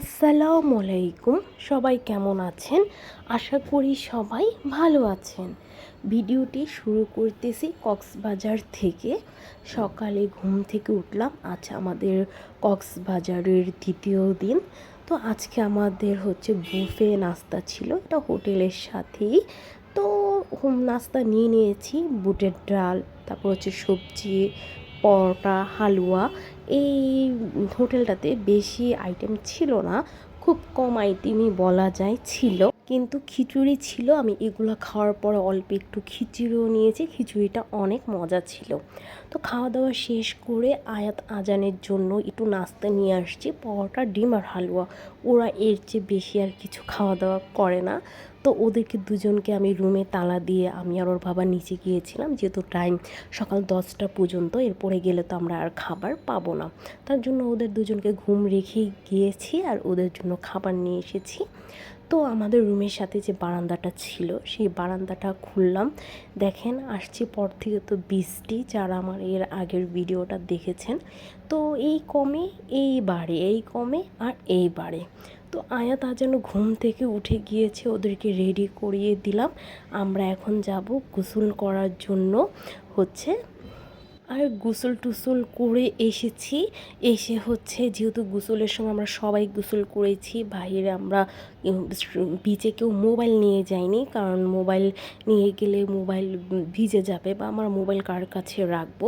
আসসালামু আলাইকুম। সবাই কেমন আছেন? আশা করি সবাই ভালো আছেন। ভিডিওটি শুরু করতেছি কক্সবাজার থেকে। সকালে ঘুম থেকে উঠলাম। আজ আমাদের কক্সবাজারের দ্বিতীয় দিন। তো আজকে আমাদের হচ্ছে বুফে নাস্তা ছিল। এটা হোটেলের সাথেই। তো হোম নাস্তা নিয়ে নিয়েছি। বুটের ডাল, তারপর হচ্ছে সবজি, পরোটা, হালুয়া। এই হোটেলটাতে বেশি আইটেম ছিল না, খুব কম আইটেমই বলা যায় ছিল। কিন্তু খিচুড়ি ছিল, আমি এগুলো খাওয়ার পরে অল্প একটু খিচুড়িও নিয়েছি, খিচুড়িটা অনেক মজা ছিল। তো খাওয়া দাওয়া শেষ করে আয়াত আজানের জন্য একটু নাস্তা নিয়ে আসছি, পরোটা, ডিম আর হালুয়া। ওরা এর চেয়ে বেশি আর কিছু খাওয়া দাওয়া করে না। তো ওদেরকে দুজনকে আমি রুমে তালা দিয়ে আমি আর ওর বাবা নিচে গিয়েছিলাম, যেহেতু টাইম সকাল দশটা পর্যন্ত, এরপরে গেলে তো আমরা আর খাবার পাবো না। তার জন্য ওদের দুজনকে ঘুম রেখেই গিয়েছি আর ওদের জন্য খাবার নিয়ে এসেছি। তো আমাদের রুমের সাথে যে বারান্দাটা ছিল, সেই বারান্দাটা খুললাম। দেখেন, আসছি পর থেকে তো বৃষ্টি, যারা আমার এর আগের ভিডিওটা দেখেছেন। তো এই কমে, এই বাড়ে, এই কমে আর এই বাড়ে। তো আয়া তা যেন ঘুম থেকে উঠে গিয়েছে, ওদেরকে রেডি করিয়ে দিলাম। আমরা এখন যাব গোসল করার জন্য হচ্ছে আর গোসল টুসল করে এসেছি। এসে হচ্ছে যেহেতু গোসলের সময় আমরা সবাই গোসল করেছি, বাইরে আমরা বিচে কেউ মোবাইল নিয়ে যায়নি কারণ মোবাইল নিয়ে গেলে মোবাইল ভিজে যাবে বা আমার মোবাইল কার কাছে রাখব?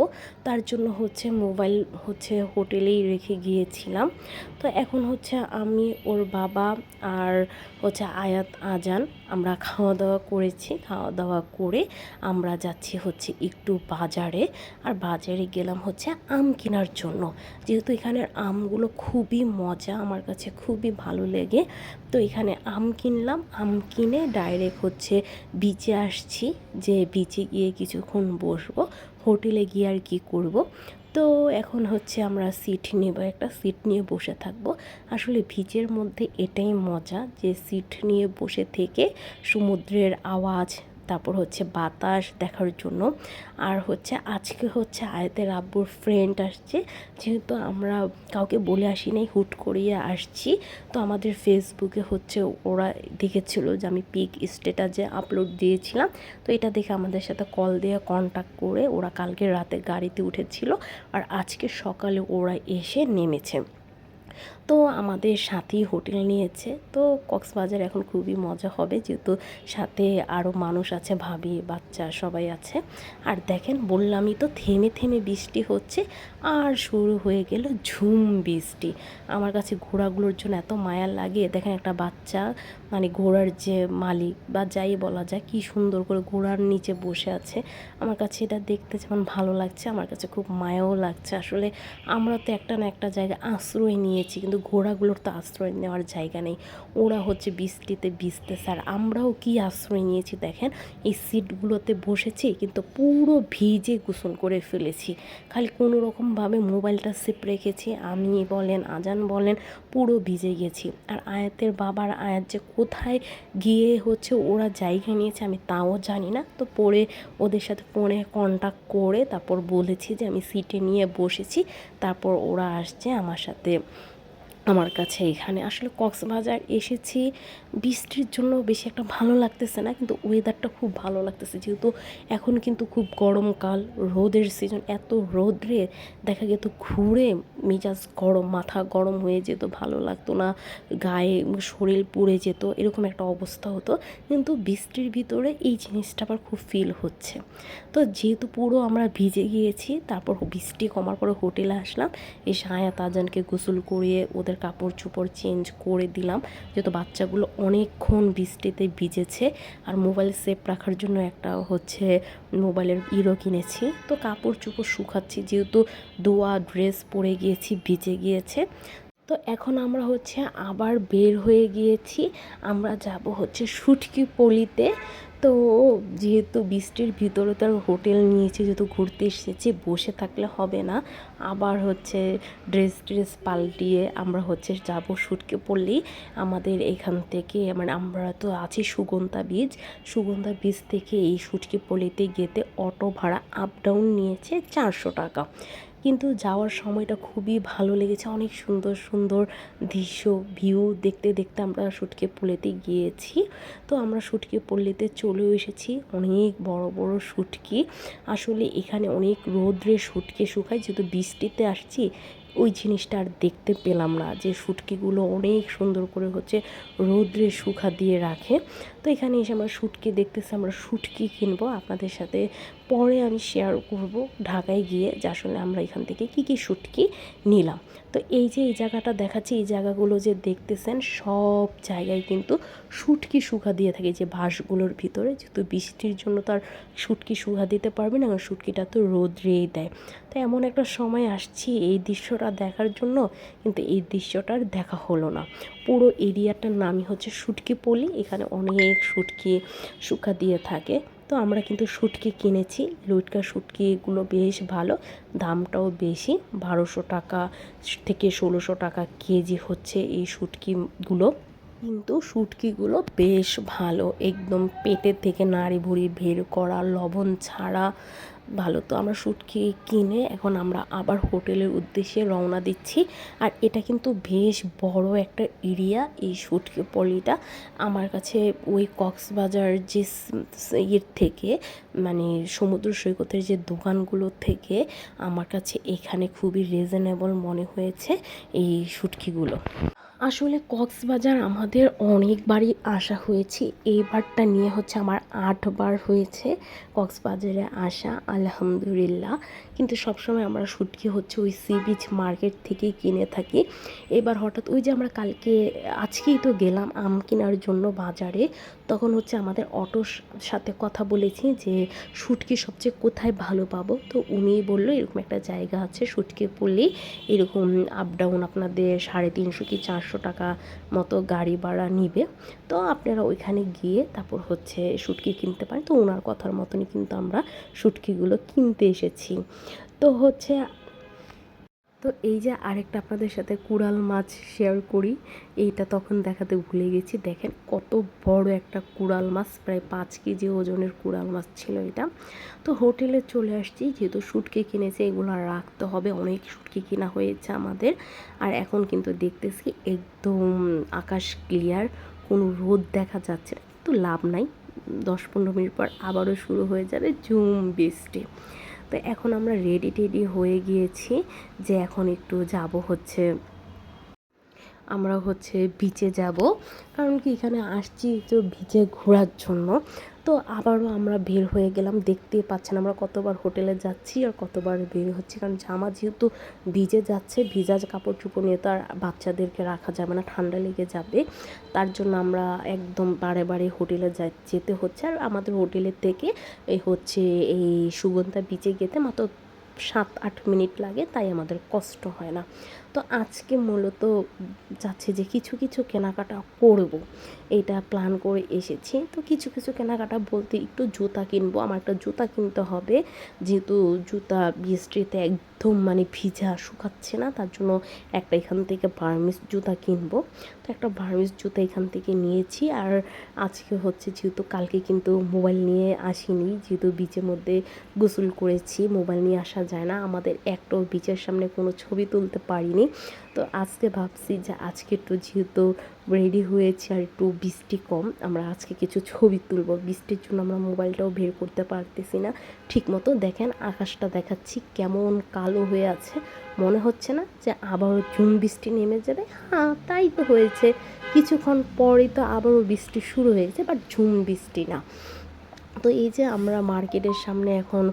তার জন্য হচ্ছে মোবাইল হচ্ছে হোটেলেই রেখে গিয়েছিলাম। তো এখন হচ্ছে আমি, ওর বাবা আর হচ্ছে আয়াত, আজান আমরা খাওয়া দাওয়া করেছি। খাওয়া দাওয়া করে আমরা যাচ্ছি হচ্ছে একটু বাজারে। আর বাজারে গেলাম হচ্ছে আম কেনার জন্য। যেহেতু এখানের আমগুলো খুবই মজা, আমার কাছে খুবই ভালো লেগে। তো এখানে আম কিনলাম, আম কিনে ডাইরেক্ট হচ্ছে বিচে আসছি। যে বিচে গিয়ে কিছুক্ষণ বসবো হোটেলে গিয়ে আর কি করব। তো এখন হচ্ছে আমরা সিট নেব, একটা সিট নিয়ে বসে থাকব। আসলে ভিজের মধ্যে এটাই মজা যে সিট নিয়ে বসে থেকে সমুদ্রের আওয়াজ তারপর হচ্ছে বাতাস দেখার জন্য। আর হচ্ছে আজকে হচ্ছে আয়তের আব্বুর ফ্রেন্ড আসছে। যেহেতু আমরা কাউকে বলে আসি নাই, হুট করিয়ে আসছি। তো আমাদের ফেসবুকে হচ্ছে ওরা দেখেছিল যে আমি পিক স্টেটাসে আপলোড দিয়েছিলাম। তো এটা দেখে আমাদের সাথে কল দিয়ে কন্ট্যাক্ট করে ওরা কালকে রাতে গাড়িতে উঠেছিল। আর আজকে সকালে ওরা এসে নেমেছে। তো আমাদের সাথেই হোটেল নিয়েছে। তো কক্সবাজার এখন খুবই মজা হবে, যেহেতু সাথে আরও মানুষ আছে, ভাবি, বাচ্চা সবাই আছে। আর দেখেন, বললামই তো, থেমে থেমে বৃষ্টি হচ্ছে, আর শুরু হয়ে গেল ঝুম বৃষ্টি। আমার কাছে ঘোড়াগুলোর জন্য এত মায়া লাগে। দেখেন, একটা বাচ্চা মানে ঘোড়ার যে মালিক, বা যাই বলা যায়, কি সুন্দর করে ঘোড়ার নিচে বসে আছে। আমার কাছে এটা দেখতে যেমন ভালো লাগছে, আমার কাছে খুব মায়াও লাগছে। আসলে আমরা তো একটা না একটা জায়গায় আশ্রয় নিয়েছি, কিন্তু ঘোড়াগুলোর তো আশ্রয় নেওয়ার জায়গা নেই। ওরা হচ্ছে বৃষ্টিতে ভিজতেছে স্যার। আমরাও কি আশ্রয় নিয়েছি দেখেন? এই সিটগুলোতে বসেছি কিন্তু পুরো ভিজে গোসল করে ফেলেছি। খালি কোনো রকমভাবে মোবাইলটা সেপ রেখেছি। আমি বলেন, আজান বলেন, পুরো ভিজে গেছি। আর আয়াতের বাবার আয়াত যে কোথায় গিয়ে হচ্ছে ওরা জায়গা নিয়েছে আমি তাও জানি না। তো পরে ওদের সাথে ফোনে কন্ট্যাক্ট করে তারপর বলেছি যে আমি সিটে নিয়ে বসেছি। তারপর ওরা আসছে আমার সাথে। আমার কাছে এখানে। আসলে কক্সবাজার এসেছি, বৃষ্টির জন্য বেশি একটা ভালো লাগতেছে না, কিন্তু ওয়েদারটা খুব ভালো লাগতেছে। যেহেতু এখন কিন্তু খুব গরমকাল রোদের সিজন এত রোদ্রে দেখা যেত ঘুরে মেজাজ গরম, মাথা গরম হয়ে যেত, ভালো লাগতো না, গায়ে শরীর পুড়ে যেত, এরকম একটা অবস্থা হতো। কিন্তু বৃষ্টির ভিতরে এই জিনিসটা আবার খুব ফিল হচ্ছে। তো যেহেতু পুরো আমরা ভিজে গিয়েছি, তারপর বৃষ্টি কমার পরে হোটেলে আসলাম, এসে আয়া তাজানকে গোসল করিয়ে ওদের কাপড় চোপড় চেঞ্জ করে দিলাম, যেহেতু বাচ্চাগুলো অনেকক্ষণ বৃষ্টিতে ভিজেছে। আর মোবাইল সেফ রাখার জন্য একটা হচ্ছে মোবাইলের ইরো কিনেছি। তো কাপড় চোপড় শুকাচ্ছি, যেহেতু দোয়া ড্রেস পরে গিয়েছি, ভিজে গিয়েছে। তো এখন আমরা হচ্ছে আবার বের হয়ে গিয়েছি। আমরা যাব হচ্ছে সুটকি পলিতে। তো যেহেতু বৃষ্টির ভিতরে তো আর হোটেল নিয়েছে, যেহেতু ঘুরতে এসেছে, বসে থাকলে হবে না। আবার হচ্ছে ড্রেস ট্রেস পাল্টিয়ে আমরা হচ্ছে যাব শুটকে পড়লেই আমাদের এখান থেকে মানে আমরা তো আছি সুগন্ধা বীজ সুগন্ধা বীজ থেকে এই সুটকি পল্লিতে গেতে অটো ভাড়া আপ ডাউন নিয়েছে চারশো টাকা। কিন্তু যাওয়ার সময়টা খুবই ভালো লেগেছে। অনেক সুন্দর সুন্দর দৃশ্য ভিউ দেখতে দেখতে আমরা সুটকে পল্লীতে গিয়েছি। তো আমরা সুটকি পল্লীতে চলেও এসেছি। অনেক বড় বড় শুটকি। আসলে এখানে অনেক রোদ্রে শুটকে শুকায়। যেহেতু বৃষ্টিতে আসছি, ওই জিনিসটা আর দেখতে পেলাম না যে শুটকিগুলো অনেক সুন্দর করে হচ্ছে রোদ্রে শুকা দিয়ে রাখে। তো এখানে এসে আমরা শুটকি দেখতেছি, আমরা শুটকি কিনবো আপনাদের সাথে। পরে আমি শেয়ার করব ঢাকায় গিয়ে যে আসলে আমরা এখান থেকে কি কি শুটকি নিলাম। তো এই যে এই জায়গাটা দেখাচ্ছি, এই জায়গাগুলো যে দেখতেছেন, সব জায়গায় কিন্তু শুটকি শুকা দিয়ে থাকে যে বাঁশগুলোর ভিতরে। যেহেতু বৃষ্টির জন্য তার শুটকি শুকা দিতে পারবে না, কারণ শুটকিটা তো রোদ্রেই দেয়। তো এমন একটা সময় আসছি, এই দৃশ্যটা দেখার জন্য কিন্তু এই দৃশ্যটার দেখা হলো না। পুরো এরিয়াটার নামই হচ্ছে শুটকি পলি, এখানে অনেক শুটকি শুকা দিয়ে থাকে। তো আমরা কিন্তু শুটকি কিনেছি। লুটকা শুটকিগুলো বেশ ভালো। দামটাও বেশি। বারোশো টাকা থেকে ষোলোশো টাকা কেজি হচ্ছে এই শুটকিগুলো। কিন্তু শুটকিগুলো বেশ ভালো। একদম পেটের থেকে নাড়ি ভুড়ি বের করা, লবণ ছাড়া ভালো। তো আমরা শুটকি কিনে এখন আমরা আবার হোটেলের উদ্দেশ্যে রওনা দিচ্ছি। আর এটা কিন্তু বেশ বড় একটা এরিয়া এই শুটকি পলিটা। আমার কাছে ওই কক্সবাজার যে ইয়ের থেকে মানে সমুদ্র সৈকতের যে দোকানগুলো থেকে, আমার কাছে এখানে খুবই রিজনেবল মনে হয়েছে এই শুটকিগুলো। আসলে কক্সবাজার আমাদের অনেকবারই আসা হয়েছে। এইবারটা নিয়ে হচ্ছে আমার আটবার হয়েছে কক্সবাজারে আসা, আলহামদুলিল্লাহ। কিন্তু সবসময় আমরা শুটকি হচ্ছে ওই সি বিচ মার্কেট থেকেই কিনে থাকি। এবার হঠাৎ ওই যে আমরা কালকে, আজকেই তো গেলাম আম কেনার জন্য বাজারে। তখন হচ্ছে আমাদের অটোর সাথে কথা বলেছি যে শুটকি সবচেয়ে কোথায় ভালো পাবো? তো উনি বলল, এরকম একটা জায়গা আছে শুটকি পড়লেই এরকম আপ ডাউন আপনাদের সাড়ে তিনশো কি চারশো টাকা মতো গাড়ি ভাড়া নিবে। তো আপনারা ওইখানে গিয়ে তারপর হচ্ছে শুটকি কিনতে পারেন। তো ওনার কথার মতনই কিন্তু আমরা শুটকিগুলো কিনতে এসেছি। তো হচ্ছে তো এই যে আরেকটা আপনাদের সাথে কুড়াল মাছ শেয়ার করি, এইটা তখন দেখাতে ভুলে গেছি। দেখেন কত বড় একটা কুড়াল মাছ, প্রায় পাঁচ কেজি ওজনের কুড়াল মাছ ছিল এটা। তো হোটেলে চলে আসছি, যেহেতু শুটকি কিনেছে, এগুলো রাখতে হবে। অনেক শুটকি কিনা হয়েছে আমাদের। আর এখন কিন্তু দেখতেছি একদম আকাশ ক্লিয়ার কোনো রোদ দেখা যাচ্ছে না। কিন্তু লাভ নাই। দশ পনেরো মিনিট পর আবারও শুরু হয়ে যাবে জুম বৃষ্টি। তো এখন আমরা রেডি টেডি হয়ে গিয়েছি যে এখন একটু যাব হচ্ছে আমরা হচ্ছে বিচে যাব। কারণ কি এখানে আসছি তো বিচে ঘোরার জন্য। তো আবারও আমরা বের হয়ে গেলাম, দেখতেই পাচ্ছেন আমরা কতবার হোটেলে যাচ্ছি আর কতবার বের হচ্ছি। কারণ জামা যেহেতু ভিজে যাচ্ছে ভিজা কাপড় চুপড় নিয়ে তো আর বাচ্চাদেরকে রাখা যাবে না, ঠান্ডা লেগে যাবে। তার জন্য আমরা একদম বারে বারে হোটেলে যেতে হচ্ছে। আর আমাদের হোটেলের থেকে এই হচ্ছে এই সুগন্ধা বিচে যেতে মাত্র সাত আট মিনিট লাগে, তাই আমাদের কষ্ট হয় না। তো আজকে মূলত যাচ্ছে যে কিছু কিছু কেনাকাটা করব। এটা প্ল্যান করে এসেছি। তো কিছু কিছু কেনাকাটা বলতে একটু জুতা কিনবো। আমার একটা জুতা কিনতে হবে। যেহেতু জুতা বৃষ্টিতে একদম মানে ভিজা, শুকাচ্ছে না, তার জন্য একটা এখান থেকে বার্মিস জুতা কিনবো। তো একটা বার্মিস জুতা এখান থেকে নিয়েছি। আর আজকে হচ্ছে যেহেতু কালকে কিন্তু মোবাইল নিয়ে আসিনি, যেহেতু বিচের মধ্যে গোসল করেছি, মোবাইল নিয়ে আসা যায় না। আমাদের একটাও বিচের সামনে কোনো ছবি তুলতে পারিনি। পারিনি তো আজকে ভাবছি যে আজকে একটু যেহেতু রেডি হয়েছে আর একটু বৃষ্টি কম, আমরা আজকে কিছু ছবি তুলব। বৃষ্টির জন্য আমরা মোবাইলটাও বের করতে পারতেছি না। ঠিক মতো দেখেন, আকাশটা দেখাচ্ছি কেমন কালো হয়ে আছে। মনে হচ্ছে না যে আবারও জুন বৃষ্টি নেমে যাবে। হ্যাঁ তাই তো হয়েছে। কিছুক্ষণ পরেই তো আবারও বৃষ্টি শুরু হয়েছে বাট ঝুম বৃষ্টি না। তো এই যে আমরা মার্কেটের সামনে এখন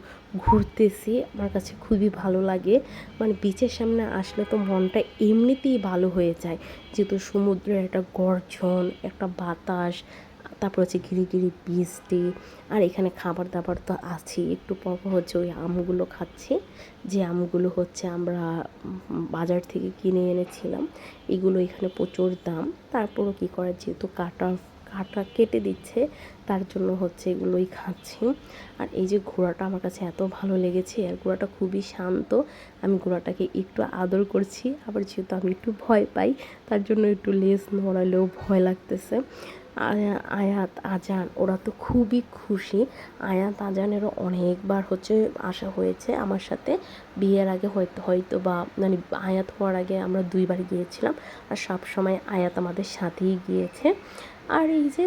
ঘুরতেছি, আমার কাছে খুবই ভালো লাগে। মানে বিচের সামনে আসলে তো মনটা এমনিতেই ভালো হয়ে যায়। যেহেতু সমুদ্রের একটা গর্জন, একটা বাতাস, তারপর হচ্ছে ঘিরি বৃষ্টি আর এখানে খাবার দাবার তো আছে একটু পর হচ্ছে ওই আমগুলো খাচ্ছি। যে আমগুলো হচ্ছে আমরা বাজার থেকে কিনে এনেছিলাম, এগুলো এখানে প্রচুর দাম। তারপরও কী করার যেহেতু কাটা কাটা কেটে দিচ্ছে, তার জন্য হচ্ছে এগুলোই খাচ্ছি। আর এই যে ঘোড়াটা আমার কাছে এত ভালো লেগেছে, আর ঘোড়াটা খুবই শান্ত, আমি ঘোড়াটাকে একটু আদর করছি, আবার যেহেতু আমি একটু ভয় পাই, তার জন্য একটু লেস নড়ালেও ভয় লাগতেছে। আয়া- আয়াত আজান, ওরা তো খুবই খুশি। আয়াত আজানেরও অনেকবার হচ্ছে আসা হয়েছে আমার সাথে, বিয়ের আগে হয়তো হয়তো বা মানে আয়াত হওয়ার আগে আমরা দুইবার গিয়েছিলাম, আর সব সময় আয়াত আমাদের সাথেই গিয়েছে। আর এই যে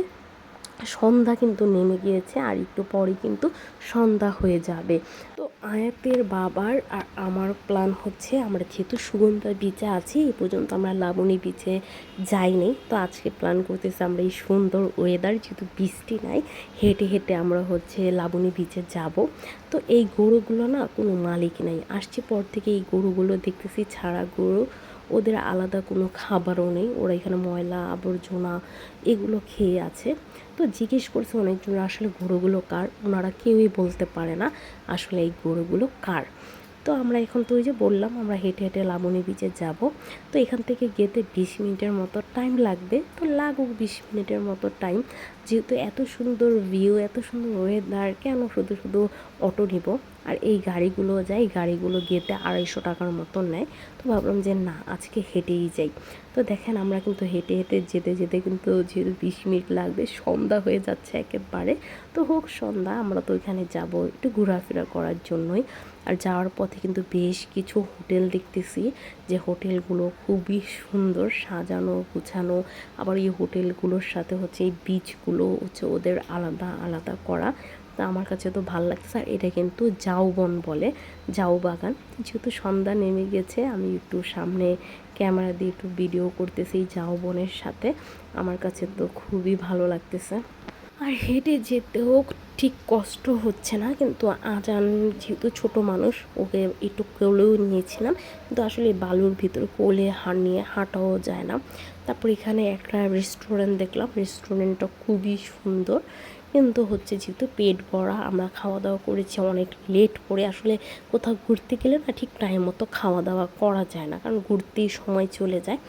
সন্ধ্যা কিন্তু নেমে গিয়েছে আর একটু পরে কিন্তু সন্ধ্যা হয়ে যাবে। তো আয়াতের বাবার আর আমার প্ল্যান হচ্ছে আমরা যেহেতু সুগন্ধা বিচে আছি, এই পর্যন্ত আমরা লাবণী বিচে যাইনি। তো আজকে প্ল্যান করতেছি আমরা এই সুন্দর ওয়েদার যেহেতু বৃষ্টি নাই, হেঁটে হেঁটে আমরা হচ্ছে লাবণী বিচে যাব। তো এই গরুগুলো না কোনো মালিক নাই। আসছে পর থেকে এই গরুগুলো দেখতেছি, ছাড়া গরু ওদের আলাদা কোনো খাবারও নেই। ওরা এখানে ময়লা, আবর্জনা এগুলো খেয়ে আছে। তো জিজ্ঞেস করছে অনেকজন আসলে গরুগুলো কার? ওনারা কেউই বলতে পারে না আসলে এই গরুগুলো কার। তো আমরা এখন তো ওই যে বললাম, আমরা হেঁটে হেঁটে লাবণী বিচে যাব। তো এখান থেকে গেতে বিশ মিনিটের মতো টাইম লাগবে। তো লাগুক বিশ মিনিটের মতো টাইম যেহেতু এত সুন্দর ভিউ এত সুন্দর ওয়েদার কেন শুধু শুধু অটো নিব? আর এই গাড়িগুলো যাই গাড়িগুলো গেতে আড়াইশো টাকার মতন নেয়। তো ভাবলাম যে না, আজকে হেঁটেই যাই। তো দেখেন আমরা কিন্তু হেঁটে হেঁটে যেতে যেতে কিন্তু যেহেতু বিশ মিনিট লাগবে, সন্ধ্যা হয়ে যাচ্ছে একেবারে। তো হোক, সন্ধ্যা, আমরা তো ওইখানে যাব একটু ঘোরাফেরা করার জন্যই। আর যাওয়ার পথে কিন্তু বেশ কিছু হোটেল দেখতেছি। যে হোটেলগুলো খুবই সুন্দর সাজানো, গুছানো। আবার এই হোটেলগুলোর সাথে হচ্ছে এই বিচগুলো হচ্ছে ওদের আলাদা আলাদা করা। তা আমার কাছে তো ভালো লাগছে আর এটা কিন্তু জাউবন বলে, জাউ বাগান। যেহেতু সন্ধ্যা নেমে গেছে, আমি একটু সামনে ক্যামেরা দিয়ে একটু ভিডিও করতেছি জাউবনের সাথে। আমার কাছে তো খুবই ভালো লাগতেছে। আর হেঁটে যেতেও ঠিক কষ্ট হচ্ছে না, কিন্তু আজান যেহেতু ছোট মানুষ, ওকে একটু কোলেও নিয়েছিলাম, কিন্তু আসলে বালুর ভিতরে কোলে হাঁ নিয়ে হাঁটাও যায় না। তারপর এখানে একটা রেস্টুরেন্ট দেখলাম রেস্টুরেন্টটা খুবই সুন্দর, কিন্তু হচ্ছে যেহেতু পেট ভরা, আমরা খাওয়া দাওয়া করেছি, অনেক লেট করে, আসলে কোথাও ঘুরতে গেলে না ঠিক টাইম মতো খাওয়া দাওয়া করা যায় না, কারণ ঘুরতেই সময় চলে যায়।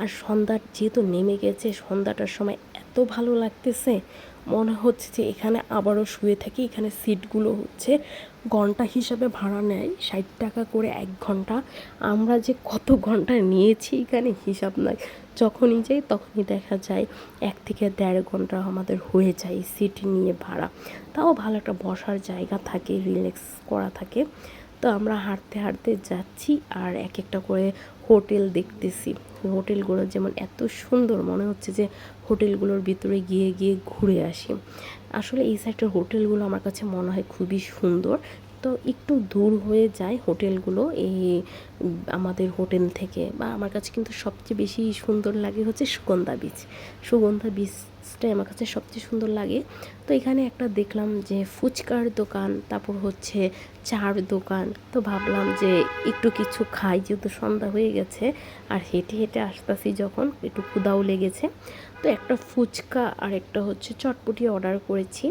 আর সন্ধ্যার যেহেতু নেমে গেছে, সন্ধ্যাটার সময় এত ভালো লাগতেছে মনে হচ্ছে যে এখানে আবারও শুয়ে থাকি, এখানে সিটগুলো হচ্ছে ঘণ্টা হিসাবে ভাড়া নেয়, ষাট টাকা করে এক ঘণ্টা। আমরা যে কত ঘণ্টা নিয়েছি এখানে হিসাব নাই। যখনই যাই তখনই দেখা যায় এক থেকে দেড় ঘণ্টা আমাদের হয়ে যায় সিট নিয়ে ভাড়া। তাও ভালো একটা বসার জায়গা থাকে, রিল্যাক্স করা থাকে। তো আমরা হাঁটতে হাঁটতে যাচ্ছি আর এক একটা করে হোটেল দেখতেছি। হোটেলগুলো যেমন এত সুন্দর মনে হচ্ছে যে হোটেলগুলোর ভিতরে গিয়ে গিয়ে ঘুরে আসি। আসলে এই সাইডের হোটেলগুলো আমার কাছে মনে হয় খুবই সুন্দর। তো একটু দূর হয়ে যায় হোটেলগুলো। এই, আমাদের হোটেল থেকে বা আমার কাছে কিন্তু সবচেয়ে বেশি সুন্দর লাগে হচ্ছে সুগন্ধা বীচ। সুগন্ধা বীচটাই আমার কাছে সবচেয়ে সুন্দর লাগে। তো এখানে একটা দেখলাম যে ফুচকার দোকান, তারপর হচ্ছে চার দোকান। তো ভাবলাম যে একটু কিছু খাই যেহেতু সন্ধ্যা হয়ে গেছে। আর হেঁটে হেঁটে আসতেছি যখন, একটু ক্ষুদাও লেগেছে। তো একটা ফুচকা আর একটা হচ্ছে চটপটি অর্ডার করেছি।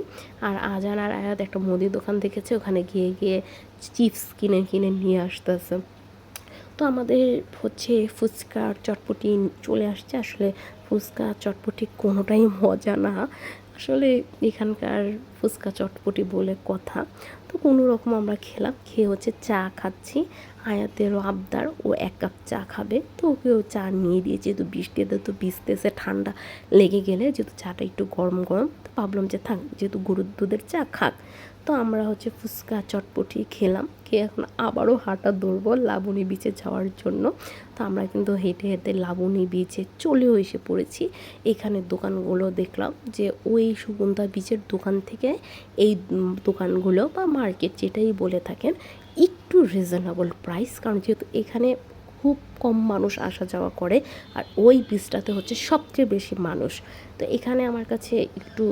আর আজান আর আয়াত একটা মুদি দোকান দেখেছে, ওখানে গিয়ে গিয়ে চিপস কিনে কিনে নিয়ে আসতেছে। তো আমাদের হচ্ছে ফুচকা আর চটপটি চলে আসছে। আসলে ফুচকা আর চটপটি কোনোটাই মজা না। আসলে এখানকার ফুচকা চটপটি বলে কথা। তো কোনো রকম আমরা খেলাম, খেয়ে হচ্ছে চা খাচ্ছি। আয়াতেরও আবদার, ও এক কাপ চা খাবে। তো ওকেও চা নিয়ে দিয়েছি যেহেতু বৃষ্টিতে তো ভিজতেছে ঠান্ডা লেগে গেলে, যেহেতু চাটা একটু গরম গরম, তো ভাবলাম যে থাক, যেহেতু গরুর দুধের চা খাক। তো আমরা হচ্ছে ফুচকা চটপটি খেলাম, খেয়ে এখন আবারও হাঁটা দৌড়বো লাবণী বিচে যাওয়ার জন্য। তো আমরা কিন্তু হেঁটে হেঁটে লাবণী বিচে চলেও এসে পড়েছি। এখানে দোকানগুলো দেখলাম যে ওই সুগন্ধা বিচের দোকান থেকে এই দোকানগুলো বা মার্কেট যেটাই বলে থাকেন একটু রিজনেবল প্রাইস কারণ যেহেতু এখানে খুব কম মানুষ আসা যাওয়া করে, আর ওই বীজটাতে হচ্ছে সবচেয়ে বেশি মানুষ। তো এখানে আমার কাছে একটু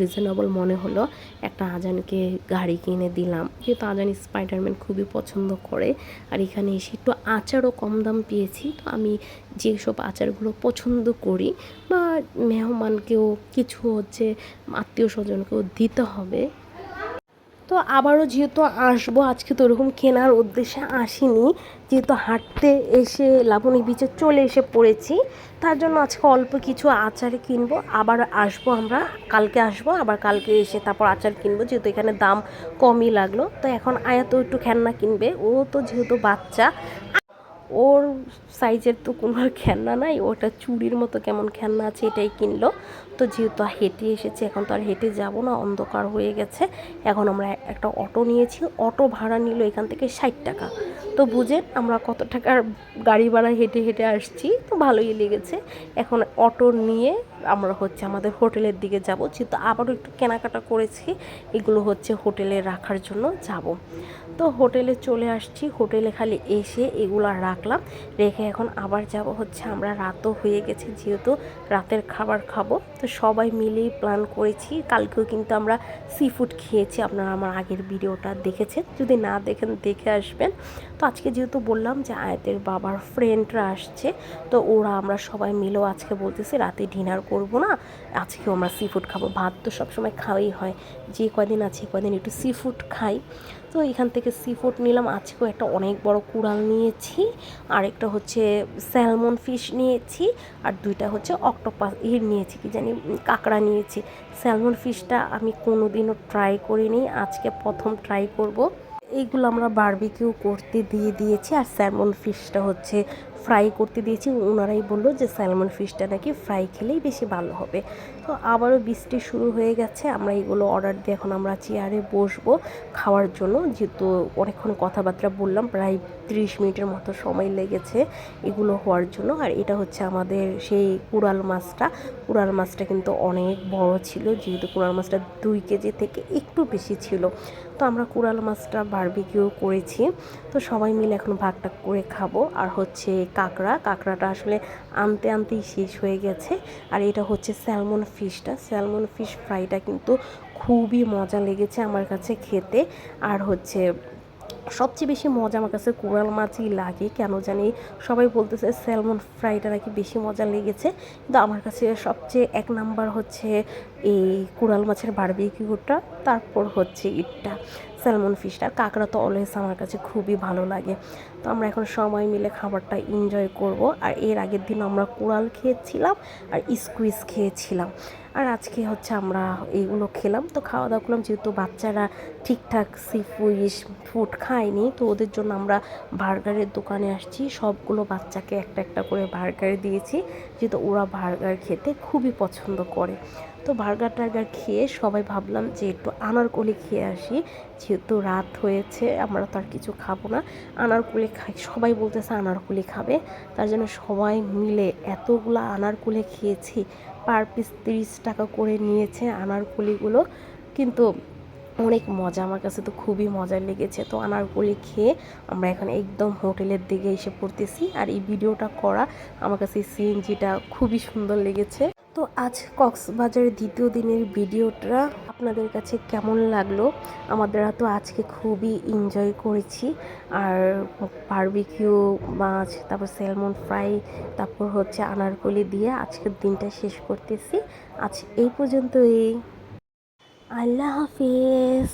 রিজনেবল মনে হলো। একটা আজানকে গাড়ি কিনে দিলাম। যেহেতু আজান স্পাইডারম্যান খুবই পছন্দ করে, আর এখানে এসে একটু আচারও কম দাম পেয়েছি। তো আমি যেসব আচারগুলো পছন্দ করি, বা মেহমানকেও কিছু হচ্ছে আত্মীয় স্বজনকেও দিতে হবে তো আবারও যেহেতু আসব, আজকে তো ওরকম কেনার উদ্দেশ্যে আসিনি। যেহেতু হাঁটতে এসে লাবণী বিচে চলে এসে পড়েছি, তার জন্য আজকে অল্প কিছু আচার কিনবো। আবার আসব আমরা, কালকে আসব, আবার কালকে এসে তারপর আচার কিনবো, যেহেতু এখানে দাম কমই লাগল। তো এখন আয়া তো একটু খেলনা কিনবে, ও তো যেহেতু বাচ্চা ওর সাইজের তো কোনো আর খেলনা নাই, ওটা চুড়ির মতো কেমন খেলনা আছে এটাই কিনলো। তো যেহেতু হেঁটে এসেছে, এখন তো আর হেঁটে যাব না, অন্ধকার হয়ে গেছে। এখন আমরা একটা অটো নিয়েছি অটো ভাড়া নিল এখান থেকে ষাট টাকা। তো বুঝেন আমরা কত টাকার গাড়ি ভাড়া হেঁটে হেঁটে আসছি, তো ভালোই লেগেছে। এখন অটো নিয়ে আমরা হচ্ছে আমাদের হোটেলের দিকে যাব। যেহেতু আবারও একটু কেনাকাটা করেছি, এগুলো হচ্ছে হোটেলে রাখার জন্য যাব। তো হোটেলে চলে আসছি, হোটেলে খালি এসে এগুলো রাখলাম। রেখে এখন আবার যাব হচ্ছে, আমরা রাতও হয়ে গেছে যেহেতু রাতের খাবার খাব। তো সবাই মিলেই প্ল্যান করেছি, কালকেও কিন্তু আমরা সি ফুড খেয়েছি, আপনারা আমার আগের ভিডিওটা দেখেছেন। যদি না দেখেন, দেখে আসবেন। তো আজকে যেহেতু বললাম যে আয়াতের বাবার ফ্রেন্ডরা আসছে, তো ওরা আমরা সবাই মিলেও আজকে বলতেছি রাতে ডিনার করব না, আজকেও আমরা সি ফুড খাব। ভাত তো সবসময় খাওয়াই হয়। যে কদিন আছে কদিন একটু সি ফুড খাই। তো এখান থেকে সি ফুড নিলাম। আজকেও একটা অনেক বড় কুড়াল নিয়েছি, আর একটা হচ্ছে স্যালমন ফিশ নিয়েছি, আর দুইটা হচ্ছে অক্টোপাস ইর নিয়েছি, কি জানি কাঁকড়া নিয়েছি। স্যালমন ফিশটা আমি কোনো দিনও ট্রাই করিনি, আজকে প্রথম ট্রাই করব। এইগুলো আমরা বারবিকিউ করতে দিয়ে দিয়েছি, আর স্যালমন ফিশটা হচ্ছে ফ্রাই করতে দিয়েছি। ওনারাই বলল যে স্যালমন ফিশটা নাকি ফ্রাই খেলেই বেশি ভালো হবে। তো আবারও বৃষ্টি শুরু হয়ে গেছে। আমরা এগুলো অর্ডার দিয়ে এখন আমরা চেয়ারে বসবো খাওয়ার জন্য। যেহেতু অনেকক্ষণ কথাবার্তা বললাম, প্রায় ত্রিশ মিনিটের মতো সময় লেগেছে এগুলো হওয়ার জন্য। আর এটা হচ্ছে আমাদের সেই কুড়াল মাছটা। কুড়াল মাছটা কিন্তু অনেক বড় ছিল। যেহেতু কুড়াল মাছটা দুই কেজি থেকে একটু বেশি ছিল। তো আমরা কুড়াল মাছটা বারবিকিউ করেছি। তো সবাই মিলে এখন ভাগটা করে খাব। আর হচ্ছে কাঁকড়া। কাঁকড়াটা আসলে আনতে আনতেই শেষ হয়ে গেছে। আর এটা হচ্ছে স্যালমন ফিশটা স্যালমন ফিশ ফ্রাইটা কিন্তু খুবই মজা লেগেছে আমার কাছে খেতে। আর হচ্ছে সবচেয়ে বেশি মজা আমার কাছে কোরাল মাছই লাগে। কেন জানি সবাই বলতেছে স্যালমন ফ্রাইটা নাকি বেশি মজা লেগেছে। কিন্তু আমার কাছে সবচেয়ে এক নাম্বার হচ্ছে এই কুড়াল মাছের বারবিকিউটা, তারপর হচ্ছে ইটটা স্যালমন ফিশটা কাঁকড়া তো অলওয়েজ আমার কাছে খুবই ভালো লাগে। তো আমরা এখন সময় মিলে খাবারটা এনজয় করব। আর এর আগের দিন আমরা কুড়াল খেয়েছিলাম আর স্কুইজ খেয়েছিলাম। আর আজকে হচ্ছে আমরা এইগুলো খেলাম। তো খাওয়া দাওয়া করলাম, যেহেতু বাচ্চারা ঠিকঠাক সি ফুইস ফুড খায়নি, তো ওদের জন্য আমরা বার্গারের দোকানে আসছি। সবগুলো বাচ্চাকে একটা একটা করে বার্গার দিয়েছি, যেহেতু ওরা বার্গার খেতে খুবই পছন্দ করে। তো বার্গার টার্গার খেয়ে সবাই ভাবলাম যে একটু আনারকলি খেয়ে আসি। যেহেতু রাত হয়েছে, আমরা তো আর কিছু খাব না। আনারকুলি খাই, সবাই বলতেছে আনারকুলি খাবে। তার জন্য সবাই মিলে এতগুলো আনারকুলি খেয়েছি। পার পিস তিরিশ টাকা করে নিয়েছে আনারকুলিগুলো। কিন্তু অনেক মজা, আমার কাছে তো খুবই মজা লেগেছে। তো আনারকলি খেয়ে আমরা এখন একদম হোটেলের দিকে এসে পড়তেছি। আর এই ভিডিওটা করা আমার কাছে সিএনজিটা খুবই সুন্দর লেগেছে। তো আজ কক্সবাজারের দ্বিতীয় দিনের ভিডিওটা আপনাদের কাছে কেমন লাগল? আমাদের তো আজকে খুবই এনজয় করেছি। আর বারবিকিউ মাছ, তারপর স্যালমন ফ্রাই তারপর হচ্ছে আনারকলি দিয়ে আজকের দিনটা শেষ করতেছি। আজ এই পর্যন্তই। আল্লাহ হাফিজ।